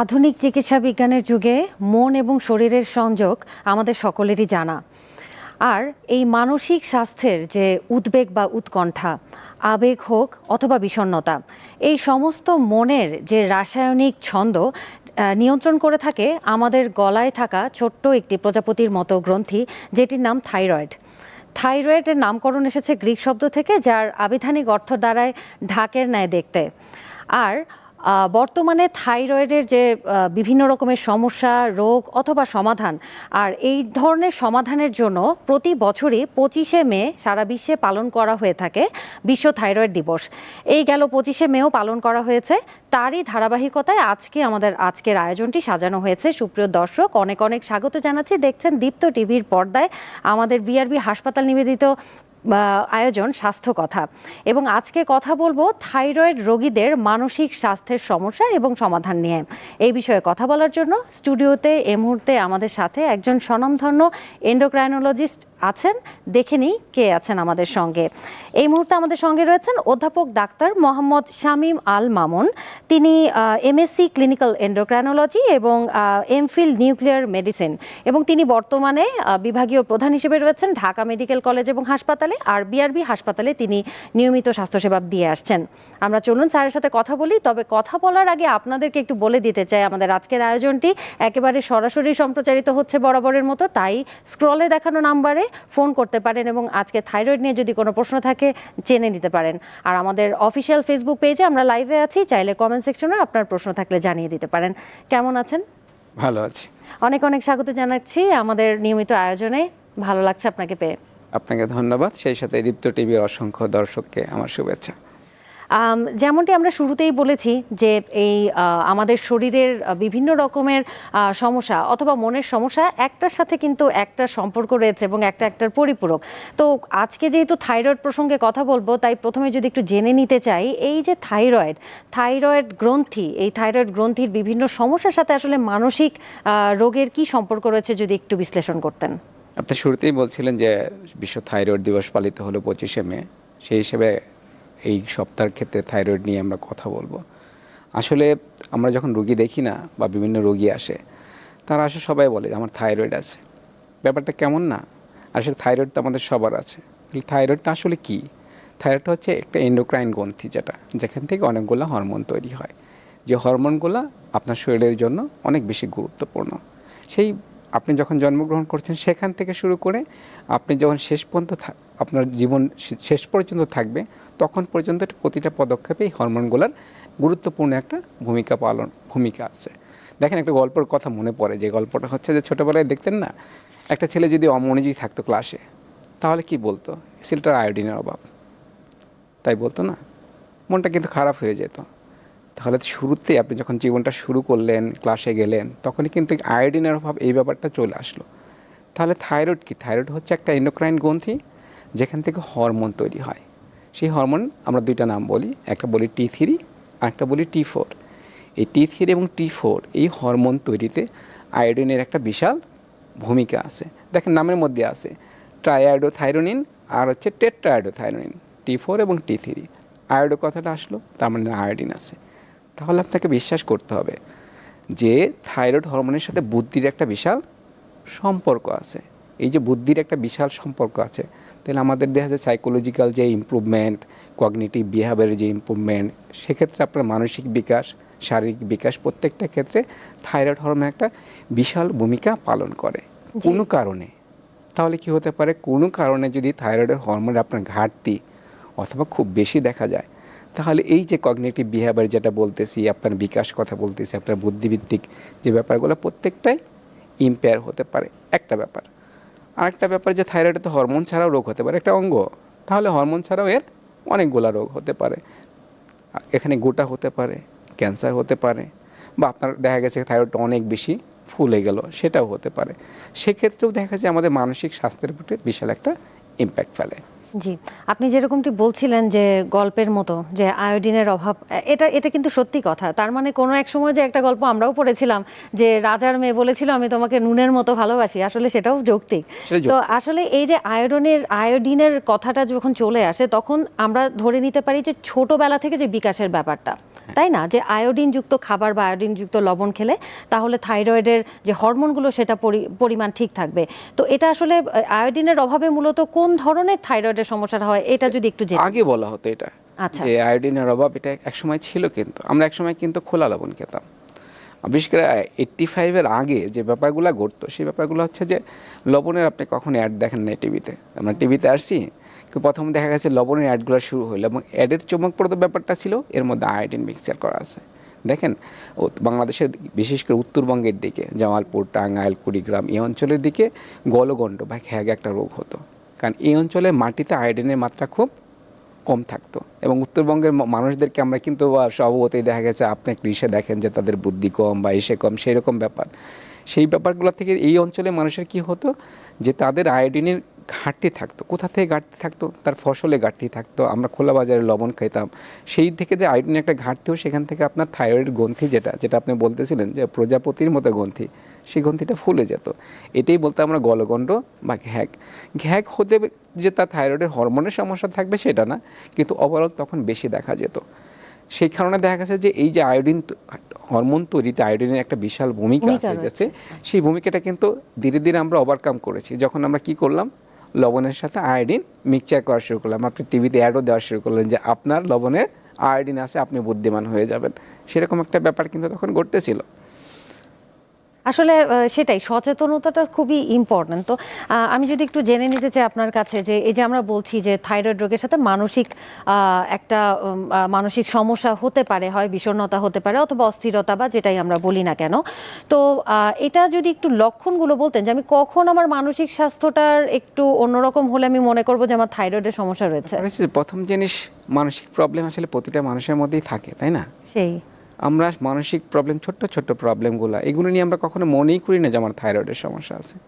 আধুনিক চিকিৎসা বিজ্ঞানের যুগে মন এবং শরীরের সংযোগ আমাদের সকলেরই জানা। আর এই মানসিক স্বাস্থ্যের যে উদ্বেগ বা উৎকণ্ঠা, আবেগ হোক অথবা বিষণ্ণতা, এই সমস্ত মনের যে রাসায়নিক ছন্দ নিয়ন্ত্রণ করে থাকে আমাদের গলায় থাকা ছোট্ট একটি প্রজাপতির মতো গ্রন্থি, যেটির নাম থাইরয়েড। থাইরয়েডের নামকরণ এসেছে গ্রিক শব্দ থেকে, যার আবিধানিক অর্থ দ্বারায় ঢাকের ন্যায় দেখতে। আর বর্তমানে থাইরয়েডের যে বিভিন্ন রকমের সমস্যা, রোগ অথবা সমাধান, আর এই ধরনের সমাধানের জন্য প্রতি বছরই পঁচিশে মে সারা বিশ্বে পালন করা হয়ে থাকে বিশ্ব থাইরয়েড দিবস। এই গেল পঁচিশে মেও পালন করা হয়েছে। তারই ধারাবাহিকতায় আজকে আমাদের আজকের আয়োজনটি সাজানো হয়েছে। সুপ্রিয় দর্শক, অনেক অনেক স্বাগত জানাচ্ছি। দেখছেন দীপ্ত টিভির পর্দায় আমাদের বিআরবি হাসপাতাল নিবেদিত আয়োজন স্বাস্থ্য কথা। এবং আজকে কথা বলব থাইরয়েড রোগীদের মানসিক স্বাস্থ্যের সমস্যা এবং সমাধান নিয়ে। এই বিষয়ে কথা বলার জন্য স্টুডিওতে এ মুহূর্তে আমাদের সাথে একজন স্বনামধন্য এন্ডোক্রাইনোলজিস্ট আছেন, দেখে নিই কে আছেন আমাদের সঙ্গে। এই মুহূর্তে আমাদের সঙ্গে রয়েছেন অধ্যাপক ডাক্তার মোহাম্মদ শামীম আল মামুন। তিনি এমএসসি ক্লিনিক্যাল এন্ডোক্রাইনোলজি এবং এমফিল নিউক্লিয়ার মেডিসিন এবং তিনি বর্তমানে বিভাগীয় প্রধান হিসেবে রয়েছেন ঢাকা মেডিকেল কলেজ এবং হাসপাতালে আর বিআরবি হাসপাতালে তিনি নিয়মিত স্বাস্থ্যসেবা দিয়ে আসছেন। আমরা চলুন স্যারের সাথে কথা বলি, তবে কথা বলার আগে আপনাদেরকে একটু বলে দিতে চাই আমাদের আজকের আয়োজনটি। একেবারে সরাসরি সম্প্রচারিত হচ্ছে বরাবরের মতো, তাই স্ক্রলে দেখানো নাম্বারে ফোন করতে পারেন এবং আজকে থাইরয়েড নিয়ে যদি কোনো প্রশ্ন থাকে জেনে নিতে পারেন। আর আমাদের অফিসিয়াল ফেসবুক পেজে আমরা লাইভে আছি চাইলে কমেন্ট সেকশনে আপনার প্রশ্ন থাকলে জানিয়ে দিতে পারেন। কেমন আছেন? ভালো আছি। অনেক অনেক স্বাগত জানাচ্ছি আমাদের নিয়মিত আয়োজনে। ভালো লাগছে আপনাকে পেয়ে। আপনাকে ধন্যবাদ। সেই সাথে দীপ্ত টিভির অসংখ্য দর্শককে আমার শুভেচ্ছা। যেমনটি আমরা শুরুতেই বলেছি যে এই আমাদের শরীরের বিভিন্ন রকমের সমস্যা অথবা মনের সমস্যা একটার সাথে কিন্তু একটা সম্পর্ক রয়েছে এবং একটা একটার পরিপূরক। তো আজকে যেহেতু থাইরয়েড প্রসঙ্গে কথা বলব, তাই প্রথমে যদি একটু জেনে নিতে চাই, এই যে থাইরয়েড থাইরয়েড গ্রন্থি, এই থাইরয়েড গ্রন্থির বিভিন্ন সমস্যার সাথে আসলে মানসিক রোগের কি সম্পর্ক রয়েছে যদি একটু বিশ্লেষণ করতেন? আপনি শুরুতেই বলছিলেন যে বিশ্ব থাইরয়েড দিবস পালিত হলো পঁচিশে মে, সেই হিসেবে এই সপ্তাহের ক্ষেত্রে থাইরয়েড নিয়ে আমরা কথা বলব। আসলে আমরা যখন রোগী দেখি না বা বিভিন্ন রোগী আসে, তারা আসে সবাই বলে আমার থাইরয়েড আছে। ব্যাপারটা কেমন না? আসলে থাইরয়েড তো আমাদের সবার আছে। তাহলে থাইরয়েডটা আসলে কি? থাইরয়েডটা হচ্ছে একটা এন্ডোক্রাইন গ্রন্থি যেটা, যেখান থেকে অনেকগুলো হরমোন তৈরি হয়। যে হরমোনগুলো আপনার শরীরের জন্য অনেক বেশি গুরুত্বপূর্ণ। সেই আপনি যখন জন্মগ্রহণ করছেন, সেখান থেকে শুরু করে আপনি যখন শেষ পর্যন্ত আপনার জীবন শেষ পর্যন্ত থাকবে, তখন পর্যন্ত প্রতিটা পদক্ষেপে এই হরমোনগুলোর গুরুত্বপূর্ণ একটা ভূমিকা পালন, ভূমিকা আছে। দেখেন একটা গল্পের কথা মনে পড়ে, যে গল্পটা হচ্ছে যে ছোটোবেলায় দেখতেন না, একটা ছেলে যদি অমনোযোগী থাকতো ক্লাসে তাহলে কি বলতো? ছেলেটার আয়োডিনের অভাব। তাই বলতো না? মনটা কিন্তু খারাপ হয়ে যেত। তাহলে তো শুরুতেই আপনি যখন জীবনটা শুরু করলেন ক্লাসে গেলেন, তখনই কিন্তু আয়োডিনের অভাব এই ব্যাপারটা চলে আসলো। তাহলে থাইরয়েড কি? থাইরয়েড হচ্ছে একটা এন্ডোক্রাইন গ্রন্থি, যেখান থেকে হরমোন তৈরি হয়। সেই হরমোন আমরা দুইটা নাম বলি, একটা বলি টি থ্রি আর একটা বলি টি ফোর এই টি থ্রি এবং টি ফোর এই হরমোন তৈরিতে আয়োডিনের একটা বিশাল ভূমিকা আছে। দেখেন নামের মধ্যে আছে ট্রাইআয়োডোথাইরোনিন আর হচ্ছে টেট্রায়োডোথাইরোনিন টি ফোর এবং টি থ্রি আয়োডো কথাটা আসলো, তার মানে আয়োডিন আছে। তাহলে আপনাকে বিশ্বাস করতে হবে যে থাইরয়েড হরমোনের সাথে বুদ্ধির একটা বিশাল সম্পর্ক আছে। এই যে বুদ্ধির একটা বিশাল সম্পর্ক আছে তাহলে আমাদের দেখা যায় সাইকোলজিক্যাল যে ইম্প্রুভমেন্ট কগনিটিভ বিহেভিয়ারের যে ইম্প্রুভমেন্ট সেক্ষেত্রে আপনার মানসিক বিকাশ শারীরিক বিকাশ প্রত্যেকটা ক্ষেত্রে থাইরয়েড হরমোন একটা বিশাল ভূমিকা পালন করে। কোনো কারণে। তাহলে কি হতে পারে? কোনো কারণে যদি থাইরয়েডের হরমোনের আপনার ঘাটতি অথবা খুব বেশি দেখা যায় তাহলে এই যে কগনেটিভ বিহেভিয়ার যেটা বলতেছি, আপনার বিকাশ কথা বলতেছি, আপনার বুদ্ধিভিত্তিক যে ব্যাপারগুলো, প্রত্যেকটাই ইম্পেয়ার হতে পারে। একটা ব্যাপার। আরেকটা ব্যাপার যে থাইরয়েডে তো হরমোন ছাড়াও রোগ হতে পারে, একটা অঙ্গ। তাহলে হরমোন ছাড়াও এর অনেকগুলো রোগ হতে পারে। এখানে গোটা হতে পারে ক্যান্সার হতে পারে, বা আপনার দেখা গেছে থাইরয়েডটা অনেক বেশি ফুলে গেল, সেটাও হতে পারে। সেক্ষেত্রেও দেখা যায় আমাদের মানসিক স্বাস্থ্যের উপরে বিশাল একটা ইম্প্যাক্ট ফেলে। জি আপনি যেরকমটি বলছিলেন যে গল্পের মতো যে আয়োডিনের অভাব এটা এটা কিন্তু সত্যি কথা। তার মানে কোনো এক সময় যে একটা গল্প আমরাও পড়েছিলাম যে রাজার মেয়ে বলেছিল আমি তোমাকে নুনের মতো ভালোবাসি। আসলে সেটাও যৌক্তিক। তো আসলে এই যে আয়োডনের আয়োডিনের কথাটা যখন চলে আসে তখন আমরা ধরে নিতে পারি যে ছোটবেলা থেকে যে বিকাশের ব্যাপারটা। তাই না? যে আয়োডিনযুক্ত খাবার বা আয়োডিনযুক্ত লবণ খেলে তাহলে থাইরয়েডের যে হরমোনগুলো সেটা পরি- পরিমাণ ঠিক থাকবে। তো এটা আসলে আয়োডিনের অভাবে মূলত কোন ধরনের থাইরয়েডের সমস্যাটা হয়? এটা যদি একটু আগে বলা হতো এটা। আচ্ছা। যে আয়োডিনের অভাব এটা একসময় ছিল কিন্তু আমরা একসময় কিন্তু খোলা লবণ খেতাম। বিশেষ করে এইট্টি ফাইভের আগে যে ব্যাপারগুলো ঘটতো সেই ব্যাপারগুলো হচ্ছে যে লবণের আপনি কখন অ্যাড দেখেন না টিভিতে। আমরা টিভিতে আসছি প্রথম দেখা গেছে লবণের অ্যাডগুলো শুরু হলো এবং অ্যাডের চমকপ্রদ ব্যাপারটা ছিল এর মধ্যে আয়োডিন মিক্সচার করা আছে। দেখেন বাংলাদেশের বিশেষ করে উত্তরবঙ্গের দিকে, জামালপুর, টাঙ্গাইল, কুড়িগ্রাম এই অঞ্চলের দিকে গলগণ্ড বা খ্যাগ একটা রোগ হতো। কারণ এই অঞ্চলে মাটিতে আয়োডিনের মাত্রা খুব কম থাকতো এবং উত্তরবঙ্গের মানুষদেরকে আমরা কিন্তু স্বভাবতই দেখা গেছে আপনি ইসে দেখেন যে তাদের বুদ্ধি কম বা এসে কম, সেই রকম ব্যাপার। সেই ব্যাপারগুলো থেকে এই অঞ্চলে মানুষের কি হতো যে তাদের আয়োডিনের ঘাটতি থাকতো। কোথা থেকে ঘাটতি থাকতো? তার ফসলে ঘাটতি থাকতো। আমরা খোলা বাজারে লবণ খাইতাম সেই থেকে যে আয়োডিনের একটা ঘাটতি ঘাটতিও সেখান থেকে আপনার থাইরয়েড গ্রন্থি যেটা যেটা আপনি বলতেছিলেন যে প্রজাপতির মতো গ্রন্থি সেই গ্রন্থিটা ফুলে যেত। এটাই বলতে আমরা গলগণ্ড বা ঘ্যাক ঘ্যাক হতে যে তার থাইরয়েডের হরমোনের সমস্যা থাকবে সেটা না কিন্তু ওভারঅল তখন বেশি দেখা যেত। সেই কারণে দেখা গেছে যে এই যে আয়োডিন হরমোন তৈরিতে আয়োডিনের একটা বিশাল ভূমিকা ভূমিকা আছে যাচ্ছে সেই ভূমিকাটা কিন্তু ধীরে ধীরে আমরা ওভারকাম করেছি। যখন আমরা কি করলাম? লবণের সাথে আয়োডিন মিক্সচার করা শুরু করলাম। আপনি টিভিতে অ্যাডও দেওয়া শুরু করলেন যে আপনার লবণের আয়োডিন আছে, আপনি বুদ্ধিমান হয়ে যাবেন। সেরকম একটা ব্যাপার কিন্তু তখন ঘটতেছিল। আসলে সেটাই সচেতনতাটা খুবই ইম্পর্ট্যান্ট তো আমি যদি একটু জেনে নিতে চাই আপনার কাছে যে এই যে আমরা বলছি যে থাইরয়েড রোগের সাথে মানসিক একটা মানসিক সমস্যা হতে পারে হয় বিষণ্ণতা হতে পারে অথবা অস্থিরতা বা যেটাই আমরা বলি না কেন। তো এটা যদি একটু লক্ষণগুলো বলতেন যে আমি কখন আমার মানসিক স্বাস্থ্যটার একটু অন্যরকম হলে আমি মনে করব যে আমার থাইরয়েডের সমস্যা রয়েছে? প্রথম জিনিস মানসিক প্রবলেম আসলে প্রতিটা মানুষের মধ্যেই থাকে তাই না? সেই। আমরা মানসিক প্রবলেম ছোট্ট ছোট্ট প্রবলেমগুলো এগুলো নিয়ে আমরা কখনো মনেই করি না যে আমার থাইরয়েডের সমস্যা আছে।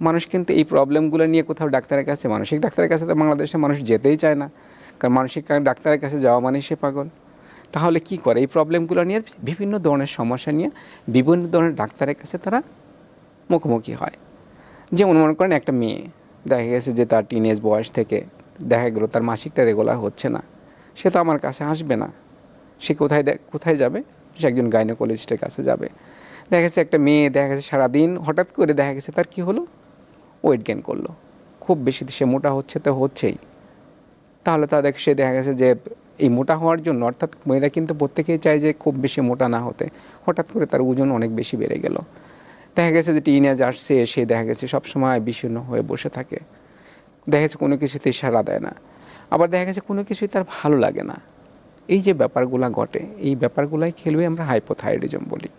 মানুষ কিন্তু এই প্রবলেমগুলো নিয়ে কোথাও ডাক্তারের কাছে, মানসিক ডাক্তারের কাছে তো বাংলাদেশে মানুষ যেতেই চায় না। কারণ মানসিক ডাক্তারের কাছে যাওয়া মানে সে পাগল। তাহলে কি করে? এই প্রবলেমগুলো নিয়ে বিভিন্ন ধরনের সমস্যা নিয়ে বিভিন্ন ধরনের ডাক্তারের কাছে তারা মুখোমুখি হয়। যেমন মনে করেন একটা মেয়ে, দেখা গেছে যে তার টিনেজ বয়স থেকে দেখা গেলো তার মাসিকটা রেগুলার হচ্ছে না। সে তো আমার কাছে আসবে না। সে কোথায় কোথায় যাবে? সে একজন গাইনোকোলজিস্টের কাছে যাবে। দেখা গেছে একটা মেয়ে, দেখা গেছে সারাদিন হঠাৎ করে দেখা গেছে তার কি হলো? ওয়েট গেন করল। খুব বেশি সে মোটা হচ্ছে তো হচ্ছেই। তাহলে তাদের সে দেখা গেছে যে এই মোটা হওয়ার জন্য অর্থাৎ মেয়েরা কিন্তু প্রত্যেকেই চায় যে খুব বেশি মোটা না হতে। হঠাৎ করে তার ওজন অনেক বেশি বেড়ে গেল। দেখা গেছে যে টিনেজ আসছে, সে দেখা গেছে সবসময় বিষণ্ণ হয়ে বসে থাকে। দেখা গেছে কোনো কিছুতেই সাড়া দেয় না। আবার দেখা গেছে কোনো কিছুই তার ভালো লাগে না। এই যে ব্যাপারগুলো ঘটে, এই ব্যাপারগুলাই খেলবে আমরা হাইপোথাইরয়েডিজম বলি।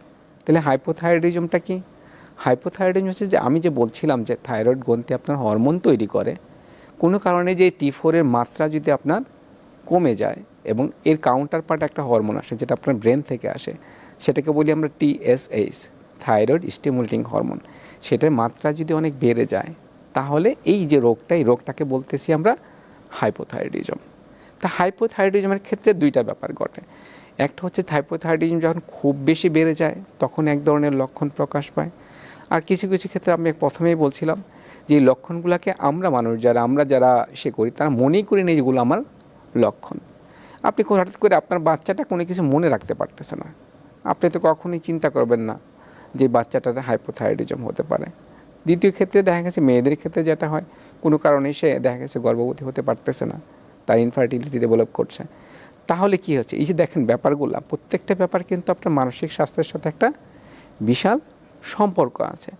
তাহলে হাইপোথাইরয়েডিজমটা কি? হাইপোথাইরয়েডিজম হচ্ছে যে আমি যে বলছিলাম যে থাইরয়েড গ্রন্থি আপনার হরমোন তৈরি করে, কোনো কারণে যে টি ফোরের মাত্রা যদি আপনার কমে যায় এবং এর কাউন্টার পার্ট একটা হরমোন আসে যেটা আপনার ব্রেন থেকে আসে, সেটাকে বলি আমরা টিএসএইচ থাইরয়েড স্টিমুলেটিং হরমোন সেটার মাত্রা যদি অনেক বেড়ে যায়, তাহলে এই যে রোগটা, এই রোগটাকে বলতেছি আমরা হাইপোথাইরয়েডিজম তা হাইপোথাইরয়েডিজমের ক্ষেত্রে দুইটা ব্যাপার ঘটে। একটা হচ্ছে হাইপোথাইরয়েডিজম যখন খুব বেশি বেড়ে যায়, তখন এক ধরনের লক্ষণ প্রকাশ পায়। আর কিছু কিছু ক্ষেত্রে আমি প্রথমেই বলছিলাম যে লক্ষণগুলোকে আমরা মানুষ যারা, আমরা যারা সে করি, তারা মনেই করি না যেগুলো আমার লক্ষণ। আপনি হঠাৎ করে আপনার বাচ্চাটা কোনো কিছু মনে রাখতে পারতেছে না। আপনি তো কখনোই চিন্তা করবেন না যে বাচ্চাটার হাইপোথাইরয়েডিজম হতে পারে। দ্বিতীয় ক্ষেত্রে দেখা গেছে মেয়েদের ক্ষেত্রে যেটা হয়, কোনো কারণে সে দেখা গেছে গর্ভবতী হতে পারতেছে না। তার ইনফার্টিলিটি ডেভেলপ করছে। তাহলে কি হচ্ছে? এই যে দেখেন ব্যাপারগুলো, প্রত্যেকটা ব্যাপার কিন্তু আপনার মানসিক স্বাস্থ্যের সাথে একটা বিশাল সম্পর্ক আছে।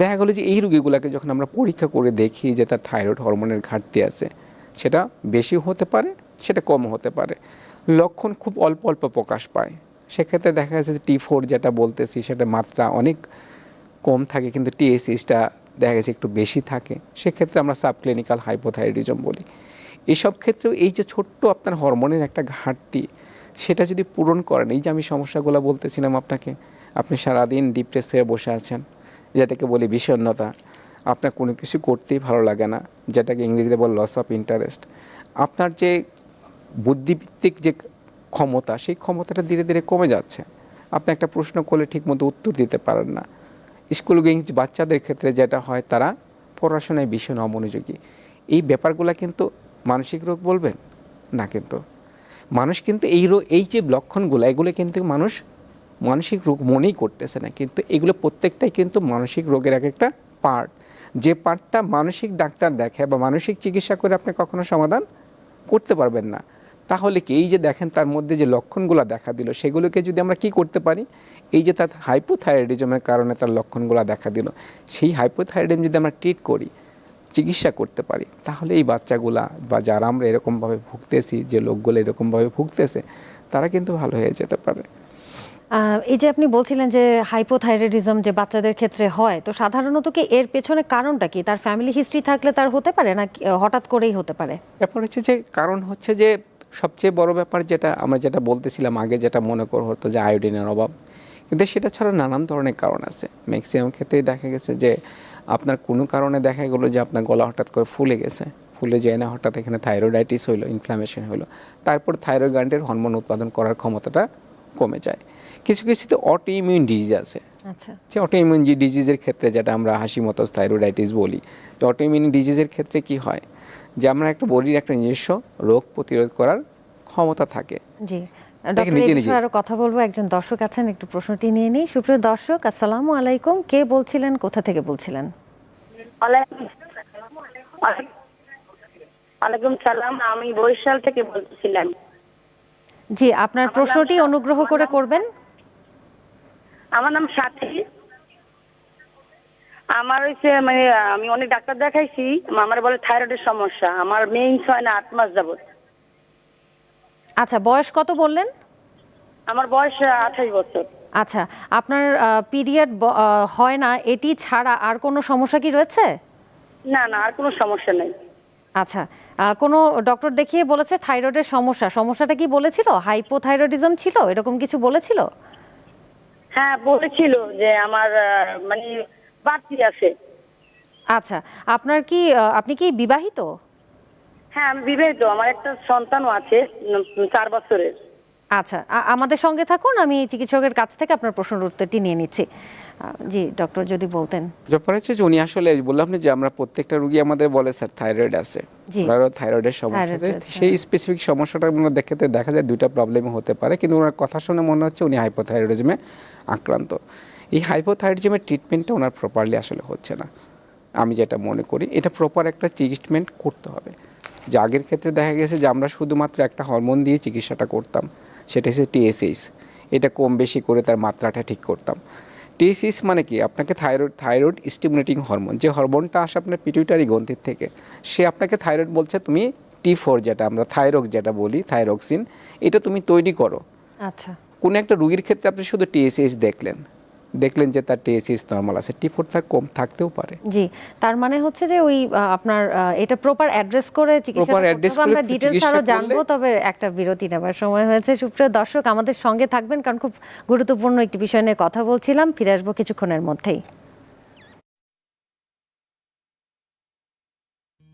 দেখা গেলো যে এই রোগীগুলোকে যখন আমরা পরীক্ষা করে দেখি যে তার থাইরয়েড হরমোনের ঘাটতি আছে, সেটা বেশি হতে পারে, সেটা কম হতে পারে। লক্ষণ খুব অল্প অল্প প্রকাশ পায়। সেক্ষেত্রে দেখা যাচ্ছে যে টি ফোর যেটা বলতেছি সেটা মাত্রা অনেক কম থাকে, কিন্তু টিএসএসটা দেখা গেছে একটু বেশি থাকে। সেক্ষেত্রে আমরা সাবক্লিনিক্যাল হাইপোথাইরয়েডিজম বলি। এসব ক্ষেত্রেও এই যে ছোট্ট আপনার হরমোনের একটা ঘাটতি, সেটা যদি পূরণ করেন, এই যে আমি সমস্যাগুলো বলতেছিলাম আপনাকে, আপনি সারাদিন ডিপ্রেস হয়ে বসে আছেন, যেটাকে বলি বিষণ্ণতা, আপনার কোনো কিছু করতেই ভালো লাগে না, যেটাকে ইংরেজিতে বল লস অফ ইন্টারেস্ট আপনার যে বুদ্ধিভিত্তিক যে ক্ষমতা, সেই ক্ষমতাটা ধীরে ধীরে কমে যাচ্ছে। আপনি একটা প্রশ্ন করলে ঠিকমতো উত্তর দিতে পারেন না। স্কুল বাচ্চাদের ক্ষেত্রে যেটা হয়, তারা পড়াশোনায় ভীষণ অমনোযোগী। এই ব্যাপারগুলো কিন্তু মানসিক রোগ বলবেন? না কিন্তু। মানুষ কিন্তু এই রোগ এই যে লক্ষণগুলো, এগুলো কিন্তু মানুষ মানসিক রোগ মনেই করতেছে না। কিন্তু এগুলো প্রত্যেকটাই কিন্তু মানসিক রোগের এক একটা পার্ট যে পার্টটা মানসিক ডাক্তার দেখে বা মানসিক চিকিৎসা করে আপনি কখনো সমাধান করতে পারবেন না। তাহলে কি এই যে দেখেন তার মধ্যে যে লক্ষণগুলো দেখা দিল, সেগুলোকে যদি আমরা কি করতে পারি? এই যে তার হাইপোথাইরয়েডিজমের কারণে তার লক্ষণগুলো দেখা দিল। সেই হাইপোথাইরয়েডিজম যদি আমরা ট্রিট করি চিকিৎসা করতে পারি। তাহলে এই বাচ্চাগুলা বা যারা আমরা এরকমভাবে ভুগতেছি যে লোকগুলো এরকমভাবে ভুগতেছে তারা কিন্তু ভালো হয়ে যেতে পারে। এই যে আপনি বলছিলেন যে হাইপোথাইরয়েডিজম যে বাচ্চাদের ক্ষেত্রে হয় তো সাধারণত কি এর পেছনে কারণটা কি? তার ফ্যামিলি হিস্ট্রি থাকলে তার হতে পারে না হঠাৎ করেই হতে পারে? ব্যাপার হচ্ছে যে কারণ হচ্ছে যে সবচেয়ে বড় ব্যাপার যেটা আমরা যেটা বলতেছিলাম আগে যেটা মনে করা হতো যে আয়োডিনের অভাব কিন্তু সেটা ছাড়া নানান ধরনের কারণ আছে। ম্যাক্সিমাম ক্ষেত্রেই দেখা গেছে যে আপনার কোনো কারণে দেখা গেলো যে আপনার গলা হঠাৎ করে ফুলে গেছে। ফুলে যায় না হঠাৎ এখানে থাইরয়েডাইটিস হলো ইনফ্লামেশন হলো তারপর থাইরয়েড গ্ল্যান্ডের হরমোন উৎপাদন করার ক্ষমতাটা কমে যায়। কিছু কিছুতে অটো ইমিউন ডিজিজ আছে। আচ্ছা। যে অটোইমিউন যে ডিজিজের ক্ষেত্রে যেটা আমরা হাসি মতো থাইরয়েডাইটিস বলি তো অটোইমিউন ডিজিজের ক্ষেত্রে কি হয়? যে আমরা একটা বডির একটা নিজস্ব রোগ প্রতিরোধ করার ক্ষমতা থাকে। কথা বলব। একজন দর্শক আছেন একটু প্রশ্নটি নিয়ে নিই। সুপ্রিয় দর্শক আসসালামু আলাইকুম। কে বলছিলেন কোথা থেকে বলছিলেন? ওয়ালাইকুম ওয়ালাইকুম সালাম আমি বরিশাল থেকে বলছিলাম। জি আপনার প্রশ্নটি অনুগ্রহ করে করবেন। আমার নাম সাথী। আমার হচ্ছে মানে আমি অনেক ডাক্তার দেখাইছি। আমার বলে থাইরয়েডের সমস্যা। আমার মেইনস হয় না আট মাস যাবত। আচ্ছা বয়স কত বললেন? আমার বয়স আঠাশ বছর। আচ্ছা আপনার পিরিয়ড হয় না এটি ছাড়া আর কোনো সমস্যা কি রয়েছে? না না আর কোনো সমস্যা নেই। আচ্ছা কোনো ডক্টর দেখিয়ে বলেছে থাইরয়েডের সমস্যা? সমস্যাটা কি বলেছিল? হাইপোথাইরয়েডিজম ছিল? এরকম কিছু বলেছিল? হ্যাঁ বলেছিল যে আমার মানে বাড়তি আছে। আচ্ছা আপনার কি আপনি কি বিবাহিত? হ্যাঁ আমি বিবাহিত। আমার একটা সন্তানও আছে চার বছরের। আচ্ছা আমাদের সঙ্গে থাকুন আমি চিকিৎসকের কাছ থেকে আপনার প্রশ্নের উত্তরটি নিয়ে নিচ্ছি। জি ডক্টর যদি বলতেন। ব্যাপার হচ্ছে যে উনি আসলে বললাম না যে আমরা প্রত্যেকটা রুগী আমাদের বলে স্যার থাইরয়েড আছে। ওনারও থাইরয়েডের সমস্যা আছে। সেই স্পেসিফিক সমস্যাটা আমরা দেখতে দেখা যায় দুইটা প্রবলেম হতে পারে কিন্তু ওনার কথা শুনে মনে হচ্ছে উনি হাইপোথাইরয়েডিজমে আক্রান্ত। এই হাইপোথাইরয়েডিজমের ট্রিটমেন্টটা ওনার প্রপারলি আসলে হচ্ছে না। আমি যেটা মনে করি এটা প্রপার একটা ট্রিটমেন্ট করতে হবে। যে আগের ক্ষেত্রে দেখা গেছে যে আমরা শুধুমাত্র একটা হরমোন দিয়ে চিকিৎসাটা করতাম সেটা হচ্ছে টিএসএইচ এটা কম বেশি করে তার মাত্রাটা ঠিক করতাম। টিএসএইচ মানে কি? আপনাকে থাইরয়েড থাইরয়েড স্টিমুলেটিং হরমোন যে হরমোনটা আসে আপনার পিটুইটারি গ্রন্থির থেকে সে আপনাকে থাইরয়েড বলছে তুমি টি ফোর যেটা আমরা থাইরক যেটা বলি থাইরক্সিন এটা তুমি তৈরি করো। আচ্ছা। কোনো একটা রুগীর ক্ষেত্রে আপনি শুধু টিএসএইচ দেখলেন। দেখলেন যে তার টিএসএইচ নর্মাল আছে টি ফোর তার কম থাকতেও পারে। জি তার মানে হচ্ছে যে ওই আপনার এটা প্রপার অ্যাড্রেস করে চিকিৎসা আমরা ডিটেলস আরও জানব তবে একটা বিরতি নেবার সময় হয়েছে। সুপ্রিয় দর্শক আমাদের সঙ্গে থাকবেন কারণ খুব গুরুত্বপূর্ণ একটি বিষয় নিয়ে কথা বলছিলাম। ফিরে আসব কিছুক্ষণের মধ্যেই।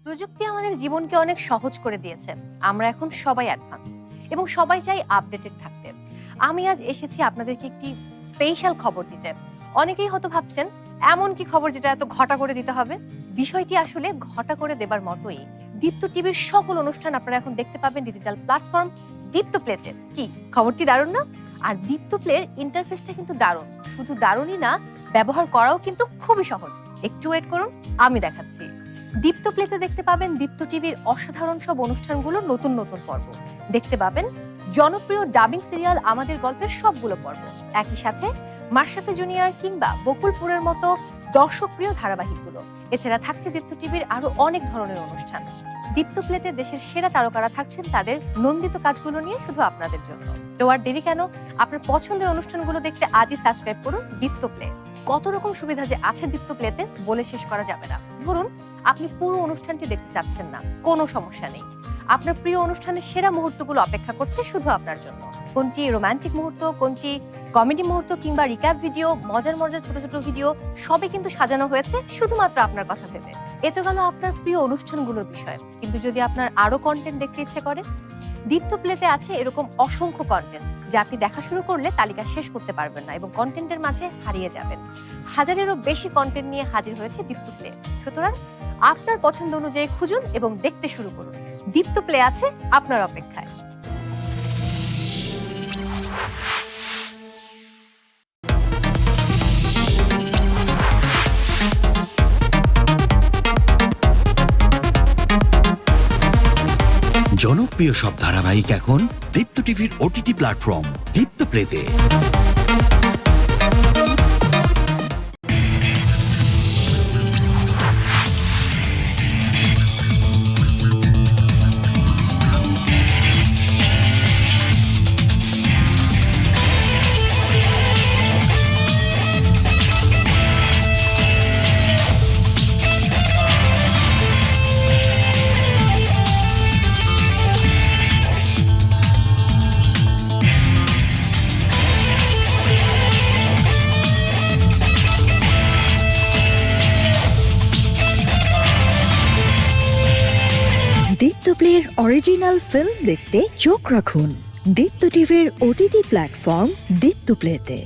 প্রযুক্তি আমাদের জীবনকে অনেক সহজ করে দিয়েছে। আমরা এখন সবাই অ্যাডভান্স এবং সবাই চাই আপডেটেড থাকতে। আমি আজ এসেছি আপনাদেরকে একটি স্পেশাল খবর দিতে। অনেকেই হয়তো ভাবছেন, এমন কি খবর যেটা এত ঘটা করে দিতে হবে? বিষয়টি আসলে ঘটা করে দেবার মতোই। দীপ্ত টিভির সকল অনুষ্ঠান আপনারা এখন দেখতে পাবেন ডিজিটাল প্ল্যাটফর্ম দীপ্ত প্লেতে কি, খবরটি দারুণ না? আর দীপ্ত প্লের ইন্টারফেসটা কিন্তু দারুণ। শুধু দারুণই না, ব্যবহার করাও কিন্তু খুবই সহজ। একটু ওয়েট করুন, আমি দেখাচ্ছি। দীপ্ত প্লেতে দেখতে পাবেন দীপ্ত টিভির অসাধারণ সব অনুষ্ঠানগুলো নতুন নতুন পর্ব। দেখতে পাবেন জনপ্রিয় ডাবিং সিরিয়াল আমাদের গল্পের সবগুলো পর্ব। একই সাথে মাশরাফি জুনিয়র কিংবা বকুলপুরের মতো দর্শকপ্রিয় ধারাবাহিকগুলো। এছাড়া থাকছে দীপ্ত টিভির আরও অনেক ধরনের অনুষ্ঠান। দীপ্ত প্লেতে দেশের সেরা তারকারা থাকছেন তাদের নন্দিত কাজগুলো নিয়ে শুধু আপনাদের জন্য। তো আর দেরি কেন? আপনার পছন্দের অনুষ্ঠানগুলো দেখতে আজই সাবস্ক্রাইব করুন দীপ্ত প্লে। কত রকম সুবিধা যে আছে দীপ্ত প্লেতে বলে শেষ করা যাবে না। ধরুন আপনি পুরো অনুষ্ঠানটি দেখতে চাচ্ছেন না। কোনো সমস্যা নেই। আপনার প্রিয় অনুষ্ঠানের সেরা মুহূর্তগুলো অপেক্ষা করছে শুধু আপনার জন্য। কোনটি রোমান্টিক মুহূর্ত, কোনটি কমেডি মুহূর্ত কিংবা রিক্যাপ ভিডিও মজার মজার ছোট ছোট ভিডিও সবই কিন্তু সাজানো হয়েছে শুধুমাত্র আপনার কথা ভেবে। এ তো গেল আপনার প্রিয় অনুষ্ঠানগুলোর বিষয়। কিন্তু যদি আপনার আরও কন্টেন্ট দেখতে ইচ্ছে করে দীপ্ত প্লেতে আছে এরকম অসংখ্য কন্টেন্ট যা আপনি দেখা শুরু করলে তালিকা শেষ করতে পারবেন না এবং কন্টেন্টের মাঝে হারিয়ে যাবেন। হাজারেরও বেশি কন্টেন্ট নিয়ে হাজির হয়েছে দীপ্ত প্লে। সুতরাং আপনার পছন্দ অনুযায়ী খুঁজুন এবং দেখতে শুরু করুন। দীপ্ত প্লে আছে আপনার অপেক্ষায়। জনপ্রিয় সব ধারাবাহিক এখন দীপ্ত টিভির ওটিটি প্ল্যাটফর্ম দীপ্ত প্লেতে ফিল্ম দেখতে চোখ রাখুন। দীপ্ত টিভির ওটিটি প্ল্যাটফর্ম দীপ্ত প্লেতে।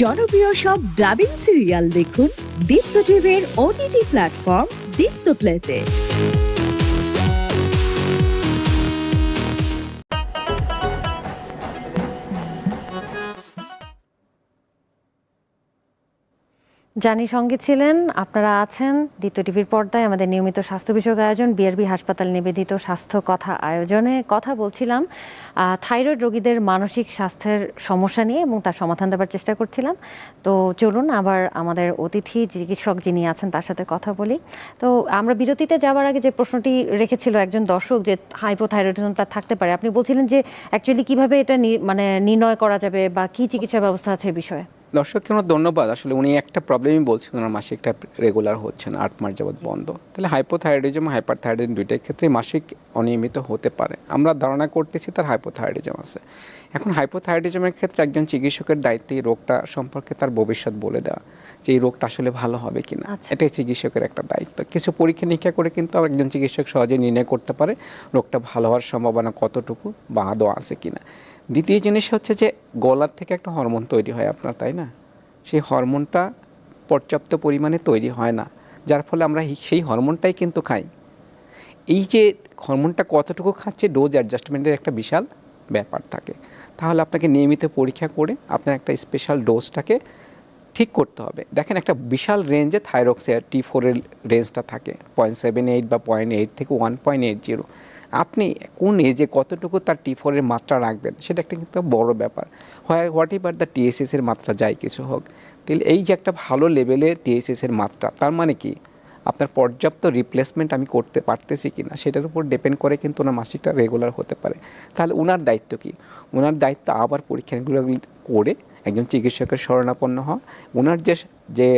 জনপ্রিয় সব ডাবিং সিরিয়াল দেখুন। দীপ্ত টিভির ওটিটি প্ল্যাটফর্ম দীপ্ত প্লেতে জানি সঙ্গে ছিলেন, আপনারা আছেন দ্বিতীয় টিভির পর্দায় আমাদের নিয়মিত স্বাস্থ্য বিষয়ক আয়োজন, বিআরবি হাসপাতাল নিবেদিত স্বাস্থ্য কথা আয়োজনে কথা বলছিলাম। থাইরয়েড রোগীদের মানসিক স্বাস্থ্যের সমস্যা নিয়ে এবং তার সমাধান দেওয়ার চেষ্টা করছিলাম। তো চলুন আবার আমাদের অতিথি, চিকিৎসক যিনি আছেন তার সাথে কথা বলি। তো আমরা বিরতিতে যাওয়ার আগে যে প্রশ্নটি রেখেছিল একজন দর্শক যে হাইপোথাইরয়েডিজম তার থাকতে পারে, আপনি বলছিলেন যে অ্যাকচুয়ালি কীভাবে এটা মানে নির্ণয় করা যাবে বা কি চিকিৎসা ব্যবস্থা আছে এ বিষয়ে? দর্শককে আমার ধন্যবাদ। আসলে উনি একটা প্রবলেমই বলছেন ওনার মাসিকটা রেগুলার হচ্ছে না আট মাস যাবৎ বন্ধ। তাহলে হাইপোথাইরয়েডিজম হাইপার থাইরয়েডিজম দুইটার ক্ষেত্রে মাসিক অনিয়মিত হতে পারে। আমরা ধারণা করতেছি তার হাইপোথাইরয়েডিজম আছে। এখন হাইপোথাইরয়েডিজমের ক্ষেত্রে একজন চিকিৎসকের দায়িত্ব এই রোগটা সম্পর্কে তার ভবিষ্যৎ বলে দেওয়া যে এই রোগটা আসলে ভালো হবে কিনা। আচ্ছা। এটাই চিকিৎসকের একটা দায়িত্ব। কিছু পরীক্ষা নিরীক্ষা করে কিন্তু একজন চিকিৎসক সহজে নির্ণয় করতে পারে রোগটা ভালো হওয়ার সম্ভাবনা কতটুকু বা আদৌ আছে কিনা। দ্বিতীয় জিনিস হচ্ছে যে গলার থেকে একটা হরমোন তৈরি হয় আপনার, তাই না? সেই হরমোনটা পর্যাপ্ত পরিমাণে তৈরি হয় না, যার ফলে আমরা সেই হরমোনটাই কিন্তু খাই। এই যে হরমোনটা কতটুকু খাচ্ছে ডোজ অ্যাডজাস্টমেন্টের একটা বিশাল ব্যাপার থাকে। তাহলে আপনাকে নিয়মিত পরীক্ষা করে আপনার একটা স্পেশাল ডোজটাকে ঠিক করতে হবে। দেখেন একটা বিশাল রেঞ্জে থাইরক্সিয়ার টি ফোরের রেঞ্জটা থাকে পয়েন্ট সেভেন এইট বা পয়েন্ট এইট থেকে ওয়ান পয়েন্ট এইট জিরো আপনি কোন এজে কতটুকু তার টি ফোরের মাত্রা রাখবেন, সেটা একটা কিন্তু বড় ব্যাপার। হয় হোয়াট এভার দ্য টিএসএস এর মাত্রা যাই কিছু হোক। তাহলে এই যে একটা ভালো লেভেলের টিএসএস এর মাত্রা, তার মানে কি? আপনার পর্যাপ্ত রিপ্লেসমেন্ট আমি করতে পারতেছি কি না সেটার উপর ডিপেন্ড করে কিন্তু ওনার মাসিকটা রেগুলার হতে পারে। তাহলে ওনার দায়িত্ব কি? ওনার দায়িত্ব আবার পরীক্ষাগুলো করে একজন চিকিৎসকের শরণাপন্ন হওয়া। ওনার যে যে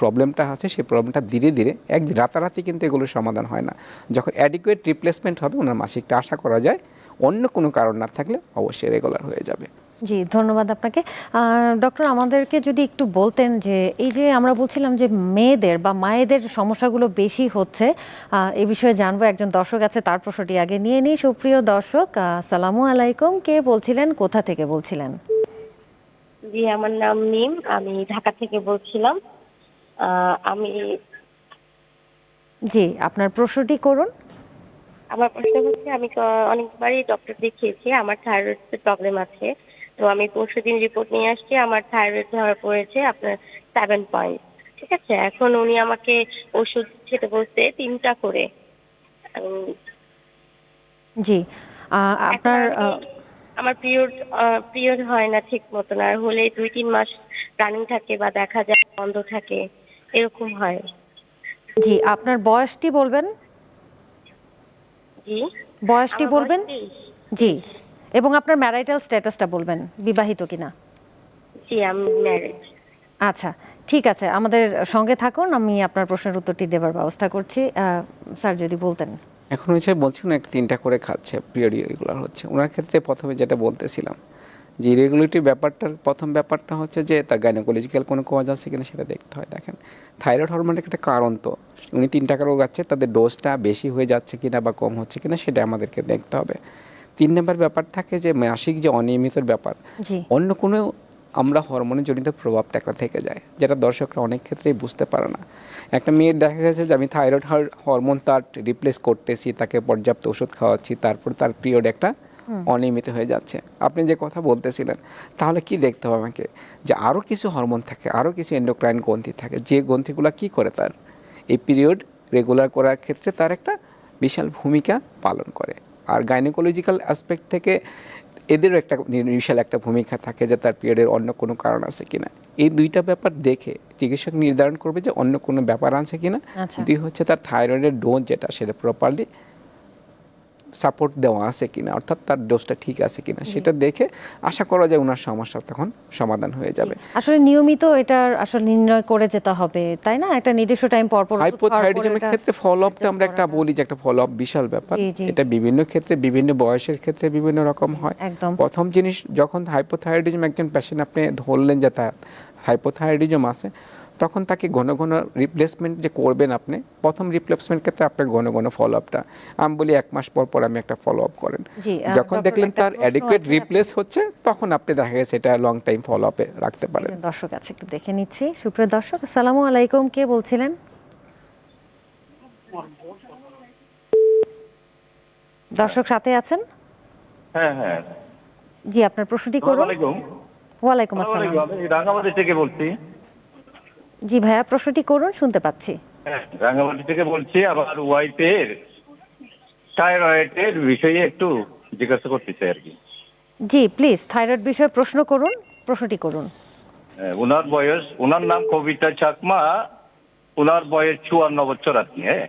প্রবলেমটা আছে সেই প্রবলেমটা ধীরে ধীরে এক রাতারাতি কিন্তু এগুলোর সমাধান হয় না। যখন অ্যাডিকুয়েট রিপ্লেসমেন্ট হবে ওনার মাসিকটা আশা করা যায় অন্য কোনো কারণ না থাকলে অবশ্যই রেগুলার হয়ে যাবে। জি ধন্যবাদ আপনাকে। ডক্টর আমাদেরকে যদি একটু বলতেন যে এই যে আমরা বলছিলাম যে মেয়েদের বা মায়েদের সমস্যাগুলো বেশি হচ্ছে আহ, এই বিষয়ে জানব একজন দর্শক আছে তার প্রশ্নটি আগে নিয়ে নিই। সুপ্রিয় দর্শক সালামু আলাইকুম। কে বলছিলেন কোথা থেকে বলছিলেন? জি আমার নাম মিম আমি ঢাকা থেকে বলছিলাম। আমি জি আপনার প্রশ্নটি করুন। আমার প্রশ্ন হচ্ছে আমি অনেকবারই ডক্টর দেখিয়েছি আমার থাইরয়েড প্রবলেম আছে। তো আমি পরশু দিন রিপোর্ট নিয়ে আসছি আমার থাইরয়েড ধরা পড়েছে আপনার সেভেন পয়েন্ট ঠিক আছে? এখন উনি আমাকে ওষুধ খেতে বলছে তিনটা করে। জি আপনার আমার পিরিয়ড পিরিয়ড হয় না ঠিক মতন আর হলে দুই তিন মাস রানিং থাকে বা দেখা যায় বন্ধ থাকে। এরকম হয়। জি আপনার বয়সটি বলবেন? জি। বয়সটি বলবেন? জি। এবং আপনার ম্যারাইটাল স্ট্যাটাসটা বলবেন বিবাহিত কিনা? জি আমি ম্যারেজ আচ্ছা ঠিক আছে আমাদের সঙ্গে থাকুন আমি আপনার প্রশ্নের উত্তরটি দেবার ব্যবস্থা করছি। আহ, স্যার যদি বলতেন। এখন হচ্ছে বলছেন একটা তিনটা করে খাচ্ছে পিরিয়ড ইরেগুলার হচ্ছে। ওনার ক্ষেত্রে প্রথমে যেটা বলতেছিলাম যে ইরেগুলারিটি ব্যাপারটার প্রথম ব্যাপারটা হচ্ছে যে তার গাইনোকোলজিক্যাল কোনো কজ আছে কিনা সেটা দেখতে হয়। দেখেন থাইরয়েড হরমোনের একটা কারণ তো। উনি তিন টাকারও গাচ্ছে তাদের ডোজটা বেশি হয়ে যাচ্ছে কিনা বা কম হচ্ছে কিনা সেটা আমাদেরকে দেখতে হবে। তিন নম্বর ব্যাপার থাকে যে মাসিক যে অনিয়মিতর ব্যাপার অন্য কোনো আমরা হরমোনের জনিত প্রভাবটা একটা থেকে যায় যেটা দর্শকরা অনেক ক্ষেত্রেই বুঝতে পারে না। একটা মেয়ের দেখা গেছে যে আমি থাইরয়েড হরমোন তার রিপ্লেস করতেছি তাকে পর্যাপ্ত ওষুধ খাওয়াচ্ছি তারপর তার পিরিয়ড একটা অনিয়মিত হয়ে যাচ্ছে। আপনি যে কথা বলতেছিলেন তাহলে কি দেখতে হবে আমাকে? যে আরও কিছু হরমোন থাকে আরও কিছু এন্ডোক্রাইন গ্রন্থি থাকে যে গ্রন্থিগুলো কি করে তার? এই পিরিয়ড রেগুলার করার ক্ষেত্রে তার একটা বিশাল ভূমিকা পালন করে। আর গাইনোকোলজিক্যাল অ্যাসপেক্ট থেকে এদেরও একটা বিশাল একটা ভূমিকা থাকে যে তার পিরিয়ডের অন্য কোনো কারণ আছে কিনা। এই দুইটা ব্যাপার দেখে চিকিৎসক নির্ধারণ করবে যে অন্য কোনো ব্যাপার আছে কিনা। আচ্ছা। দুই হচ্ছে তার থাইরয়েডের ডোজ যেটা সেটা প্রপারলি সাপোর্ট দেওয়া আছে কিনা অর্থাৎ তার ডোজটা ঠিক আছে কিনা সেটা দেখে আশা করা যায় ওনার সমস্যা তখন সমাধান হয়ে যাবে। আসলে নিয়মিত এটার আসলে নির্ণয় করে যেতে হবে তাই না? একটা নির্দিষ্ট টাইম পর পর হাইপোথাইরয়েডিজমের ক্ষেত্রে ফলো আপটা আমরা একটা বলি যে একটা ফলো আপ বিশাল ব্যাপার। এটা বিভিন্ন ক্ষেত্রে বিভিন্ন বয়সের ক্ষেত্রে বিভিন্ন রকম হয়। একদম। প্রথম জিনিস যখন হাইপোথাইরয়েডিজম একজন পেশেন্ট আপনি ধরলেন যে তার হাইপোথাইরয়েডিজম আছে তখন তাকে ঘন ঘন রিপ্লেসমেন্ট যে করবেন আপনি প্রথম রিপ্লেসমেন্ট ক্ষেত্রে আপনার ঘন ঘন ফলো আপটা আমি বলি এক মাস পর পর আমি একটা ফলো আপ করেন যখন দেখলেন তার অ্যাডিকুয়েট আপনি- রিপ্লেস হচ্ছে তখন আপনি দেখা গেছে এটা লং টাইম ফলো আপে রাখতে পারেন। দর্শক আছে একটু দেখে নিচ্ছি। সুপ্রিয় দর্শক আসসালামু আলাইকুম। কে বলছিলেন? দর্শক সাথে আছেন? হ্যাঁ হ্যাঁ। জি আপনার প্রশ্নটি করুন। আলাইকুম। ওয়ালাইকুম আসসালাম। রাঙ্গামাটি থেকে বলছি। জি ভাইয়া প্রশ্নটি করুন শুনতে পাচ্ছি। হ্যাঁ, রাঙ্গামাটি থেকে বলছি আমার ওয়াইফের থাইরয়েডের বিষয়ে একটু জিজ্ঞাসা করতে চাই আর কি। জি প্লিজ থাইরয়েড বিষয়ে প্রশ্ন করুন প্রশ্নটি করুন। হ্যাঁ, ওনার বয়স ওনার নাম কবিতা চাকমা ওনার বয়স চুয়ান্ন বছর আর কি হ্যাঁ?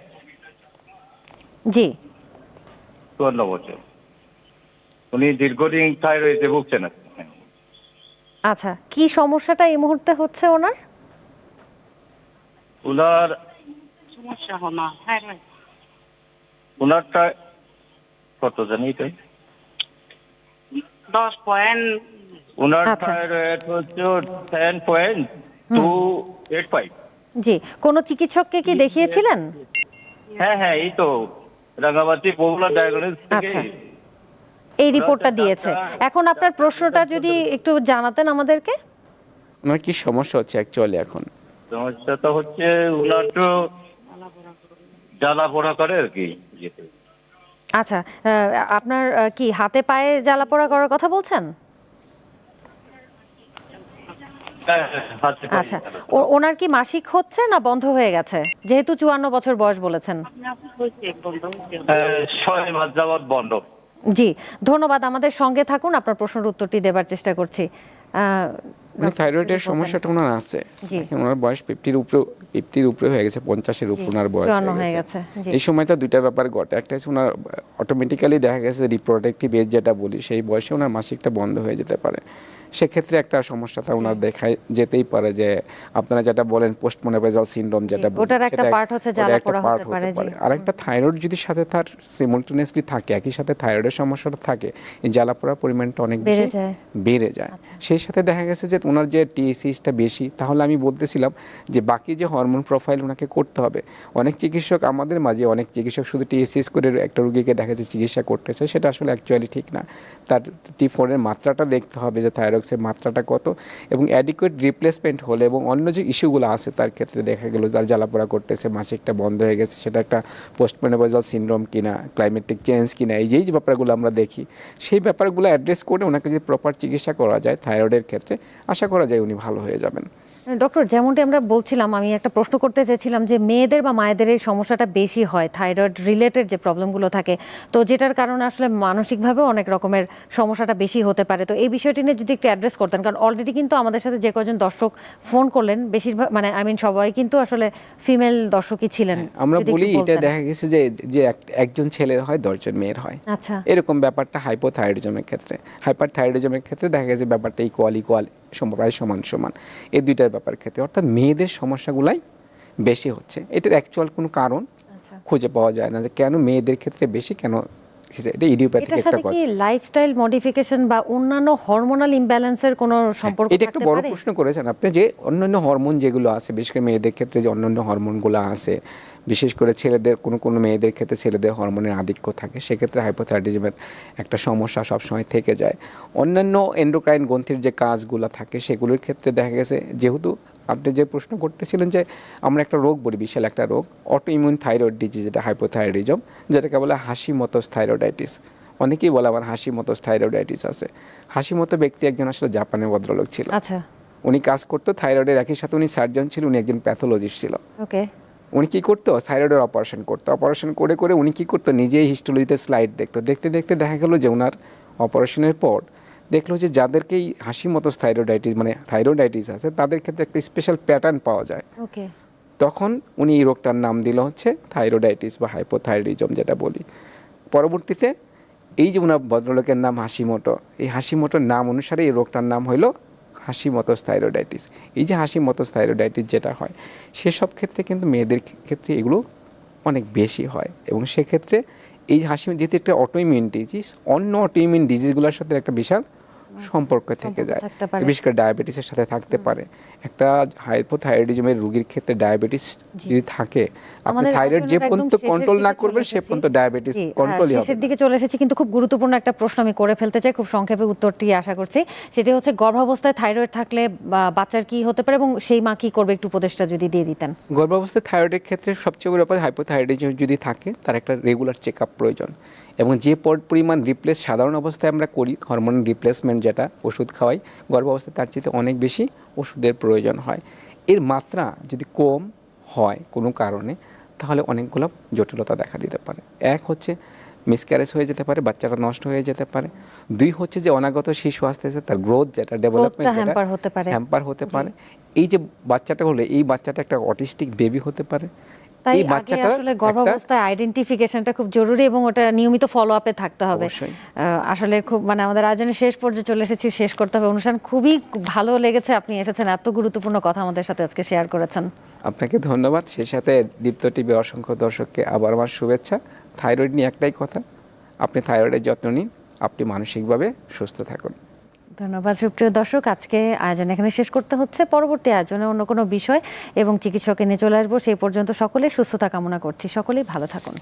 জি। চুয়ান্ন বছর। উনি দীর্ঘদিন থাইরয়েডে ভুগছেন হ্যাঁ। আচ্ছা কি সমস্যাটা এই মুহূর্তে হচ্ছে ওনার? ওনার সমস্যা হলো থাইরয়েড ওনারটা কত জানি এটাই দশ পয়েন্ট। ওনার আচ্ছা। থাইরয়েড হচ্ছে ten point two eight five জি কোনো চিকিৎসককে কি দেখিয়েছিলেন? হ্যাঁ হ্যাঁ এই তো রাঙ্গামাটি পপুলার আচ্ছা। এই রিপোর্টটা দিয়েছে। এখন আপনার প্রশ্নটা যদি একটু জানাতেন আমাদেরকে। ওনার কি সমস্যা হচ্ছে অ্যাকচুয়ালি এখন? সমস্যাটা হচ্ছে ওনার তো জ্বালা পোড়া করে আর কি। আচ্ছা আপনার কি হাতে পায়ে জ্বালাপোড়া করার কথা বলছেন? হ্যাঁ, হ্যাঁ, আচ্ছা জ্বালা পোড়া। ওনার কি মাসিক হচ্ছে না বন্ধ হয়ে গেছে? যেহেতু চুয়ান্ন বছর বয়স বলেছেন। হ্যাঁ, বন্ধ। জি ধন্যবাদ আমাদের সঙ্গে থাকুন আপনার প্রশ্নের উত্তরটি দেবার চেষ্টা করছি। আহ, মানে থাইরয়েডের সমস্যাটা ওনার আছে। ওনার বয়স ফিফটির উপরে ফিফটির উপরে হয়ে গেছে পঞ্চাশের উপর ওনার বয়স এই হয়ে তো গেছে। গেছে, এই সময়টা দুইটা ব্যাপার ঘটে। একটা হচ্ছে ওনার অটোমেটিক্যালি দেখা গেছে রিপ্রোডাক্টিভ এজ যেটা বলি সেই বয়সে ওনার মাসিকটা বন্ধ হয়ে যেতে পারে। সেক্ষেত্রে একটা সমস্যাটা ওনার দেখাই যেতেই পারে যে আপনারা যেটা বলেন পোস্ট মোনোপেজাল সিনড্রোম যেটা ওটার একটা part হচ্ছে একটা জ্বালাপোড়া হতে পারে। আর একটা থাইরয়েড যদি সাথে তার সিমultaneously থাকে একই সাথে থাইরয়েডের সমস্যাটা থাকে এই জ্বালা জ্বালাপোড়ার পরিমাণটা অনেক বেশি। বেড়ে যায়। সেই সাথে দেখা গেছে যে ওনার যে টিএসিসটা বেশি তাহলে আমি বলতেছিলাম যে বাকি যে হরমোন প্রোফাইল ওনাকে করতে হবে। অনেক চিকিৎসক আমাদের মাঝে অনেক চিকিৎসক শুধু টিএসিস করে একটা রুগীকে দেখা যাচ্ছে চিকিৎসা করতেছে সেটা আসলে অ্যাকচুয়ালি ঠিক না। তার টি ফোরের মাত্রাটা দেখতে হবে যে থাইরক্সের মাত্রাটা কত এবং অ্যাডিকুয়েট রিপ্লেসমেন্ট হলে এবং অন্য যে ইস্যুগুলো আছে তার ক্ষেত্রে দেখা গেল তার জ্বালাপোড়া করতেছে মাসিকটা বন্ধ হয়ে গেছে, সেটা একটা পোস্টমেনোপজাল সিনড্রোম কিনা ক্লাইমেটিক চেঞ্জ কিনা, এই যেই যে ব্যাপারগুলো আমরা দেখি, সেই ব্যাপারগুলো অ্যাড্রেস করে ওনাকে যদি প্রপার চিকিৎসা করা যায় থাইরয়েডের ক্ষেত্রে, আশা করা যায় উনি ভালো হয়ে যাবেন। ডক্টর যেমনটি আমরা বলছিলাম আমি একটা প্রশ্ন করতে চাইছিলাম যে মেয়েদের বা মায়েদের এই সমস্যাটা বেশি হয় থাইরয়েড রিলেটেড যে প্রবলেমগুলো থাকে। তো যেটার কারণে আসলে মানসিকভাবে অনেক রকমের সমস্যাটা বেশি হতে পারে। তো এই বিষয়টি নিয়ে যদি একটু অ্যাড্রেস করতেন কারণ অলরেডি কিন্তু আমাদের সাথে যে কজন দর্শক ফোন করলেন বেশিরভাগ মানে আই মিন সবাই কিন্তু আসলে ফিমেল দর্শকই ছিলেন। আমরা যদি বলি এটা দেখা গেছে যে যে এক- একজন ছেলের হয় দশজন মেয়ের হয়। আচ্ছা। এরকম ব্যাপারটা হাইপোথাইরয়েডিজমের ক্ষেত্রে। হাইপারথাইরয়েডিজমের ক্ষেত্রে দেখা গেছে ব্যাপারটা ইকুয়াল ইকুয়াল প্রায় সমান সমান। এই দুইটার ব্যাপার ক্ষেত্রে অর্থাৎ মেয়েদের সমস্যাগুলাই বেশি হচ্ছে। এটার অ্যাকচুয়াল কোনো কারণ আচ্ছা। খুঁজে পাওয়া যায় না যে কেন মেয়েদের ক্ষেত্রে বেশি কেন এটা ইডিওপ্যাথিক একটা কথা। লাইফস্টাইল মডিফিকেশন বা অন্যান্য হরমোনাল ইমব্যালেন্সের কোনো সম্পর্ক এটা একটা বড় প্রশ্ন করেছেন আপনি যে অন্যান্য হরমোন যেগুলো আছে বিশেষ করে মেয়েদের ক্ষেত্রে যে অন্যান্য হরমোনগুলো আছে বিশেষ করে ছেলেদের কোনো কোনো মেয়েদের ক্ষেত্রে ছেলেদের হরমোনের আধিক্য থাকে। সেক্ষেত্রে হাইপোথাইরয়েডিজমের একটা সমস্যা সবসময় থেকে যায়। অন্যান্য এন্ডোক্রাইন গ্রন্থির যে কাজগুলো থাকে সেগুলোর ক্ষেত্রে দেখা গেছে যেহেতু আপনি যে প্রশ্ন করতেছিলেন যে আমরা একটা রোগ বলি বিশাল একটা রোগ অটো ইমিউন থাইরয়েড ডিজিজ যেটা হাইপোথাইরয়েডিজম যেটাকে বলে হাসি মতো থাইরয়েডাইটিস অনেকেই বলে আমার হাসি মতো থাইরয়েডাইটিস আছে। হাসি মতো ব্যক্তি একজন আসলে জাপানের ভদ্রলোক ছিল। আচ্ছা। উনি কাজ করতো থাইরয়েডের একই সাথে উনি সার্জন ছিল উনি একজন প্যাথোলজিস্ট ছিল। ওকে উনি কী করতো? থাইরয়েডের অপারেশন করতো। অপারেশন করে করে উনি কী করতো? নিজেই হিস্টোলজিতে স্লাইড দেখতো। দেখতে দেখতে দেখা গেল যে ওনার অপারেশনের পর দেখল যে যাদেরকেই হাসি মতো থাইরয়েডাইটিস মানে থাইরয়েডাইটিস আছে তাদের ক্ষেত্রে একটা স্পেশাল প্যাটার্ন পাওয়া যায়। ওকে তখন উনি এই রোগটার নাম দিল হচ্ছে থাইরয়েডাইটিস বা হাইপোথাইরয়েডিজম যেটা বলি। পরবর্তীতে এই যে ওনার ভদ্রলোকের নাম হাসিমোটো এই হাসিমোটোর নাম অনুসারে এই রোগটার নাম হলো হাসিমতোস থাইরয়েডাইটিস এই যে হাসি মতস থাইরয়েডাইটিস যেটা হয়, সেসব ক্ষেত্রে কিন্তু মেয়েদের ক্ষেত্রে এগুলো অনেক বেশি হয় এবং সেক্ষেত্রে এই হাসি যেহেতু একটা অটোইমিউন ডিজিজ অন্য অটোইমিউন ডিজিজগুলোর সাথে একটা বিশাল সম্পর্ক থেকে যায়। বিশেষ করে ডায়াবেটিসের সাথে থাকতে পারে। একটা হাইপোথাইরয়েডিজমের রোগীর ক্ষেত্রে ডায়াবেটিস যদি থাকে আপনি থাইরয়েড যে পর্যন্ত কন্ট্রোল না করবেন সে পর্যন্ত ডায়াবেটিস কন্ট্রোলই হবে শেষের দিকে চলে এসেছি কিন্তু খুব গুরুত্বপূর্ণ একটা প্রশ্ন আমি করে ফেলতে চাই খুব সংক্ষেপে উত্তরটি আশা করছি। সেটি হচ্ছে গর্ভাবস্থায় থাইরয়েড থাকলে বাচ্চার কি হতে পারে এবং সেই মা কি করবে একটু উপদেশটা যদি দিয়ে দিতেন। গর্ভাবস্থায় থাইরয়েডের ক্ষেত্রে সবচেয়ে বড় ব্যাপার হাইপোথাইরয়েডিজম যদি থাকে তার একটা রেগুলার চেক আপ প্রয়োজন। এবং যে পর- পরিমাণ রিপ্লেস সাধারণ অবস্থায় আমরা করি হরমোন রিপ্লেসমেন্ট যেটা ওষুধ খাওয়াই গর্ভাবস্থায় তার চেয়ে অনেক বেশি ওষুধের প্রয়োজন হয়। এর মাত্রা যদি কম হয় কোনো কারণে তাহলে অনেকগুলো জটিলতা দেখা দিতে পারে। এক হচ্ছে মিসক্যারেজ হয়ে যেতে পারে বাচ্চাটা নষ্ট হয়ে যেতে পারে। দুই হচ্ছে যে অনাগত শিশু আস্তে আস্তে তার গ্রোথ যেটা ডেভেলপমেন্ট hamper হতে পারে। হ্যাম্পার হতে পারে। এই যে বাচ্চাটা হলে এই বাচ্চাটা একটা অটিস্টিক বেবি হতে পারে। তাই বাচ্চাটা আসলে গর্ভাবস্থায় আইডেন্টিফিকেশনটা খুব জরুরি এবং ওটা নিয়মিত ফলো আপে থাকতে হবে। আসলে খুব মানে আমাদের আয়োজনের শেষ পর্যায়ে চলে এসেছি শেষ করতে হবে। অনুষ্ঠান খুবই ভালো লেগেছে আপনি এসেছেন এত গুরুত্বপূর্ণ কথা আমাদের সাথে আজকে শেয়ার করেছেন। আপনাকে ধন্যবাদ। সেই সাথে দীপ্ত টিভি অসংখ্য দর্শককে আবার আমার শুভেচ্ছা। থাইরয়েড নিয়ে একটাই কথা আপনি থাইরয়েডের যত্ন নিন আপনি মানসিকভাবে সুস্থ থাকুন। ধন্যবাদ। সুপ্রিয় দর্শক, আজকে আয়োজন এখানে শেষ করতে হচ্ছে। পরবর্তী আয়োজনে অন্য কোনো বিষয় এবং চিকিৎসকে নিয়ে চলে আসব, সেই পর্যন্ত সকলে সুস্থতা কামনা করছি। সকলেই ভালো থাকুন।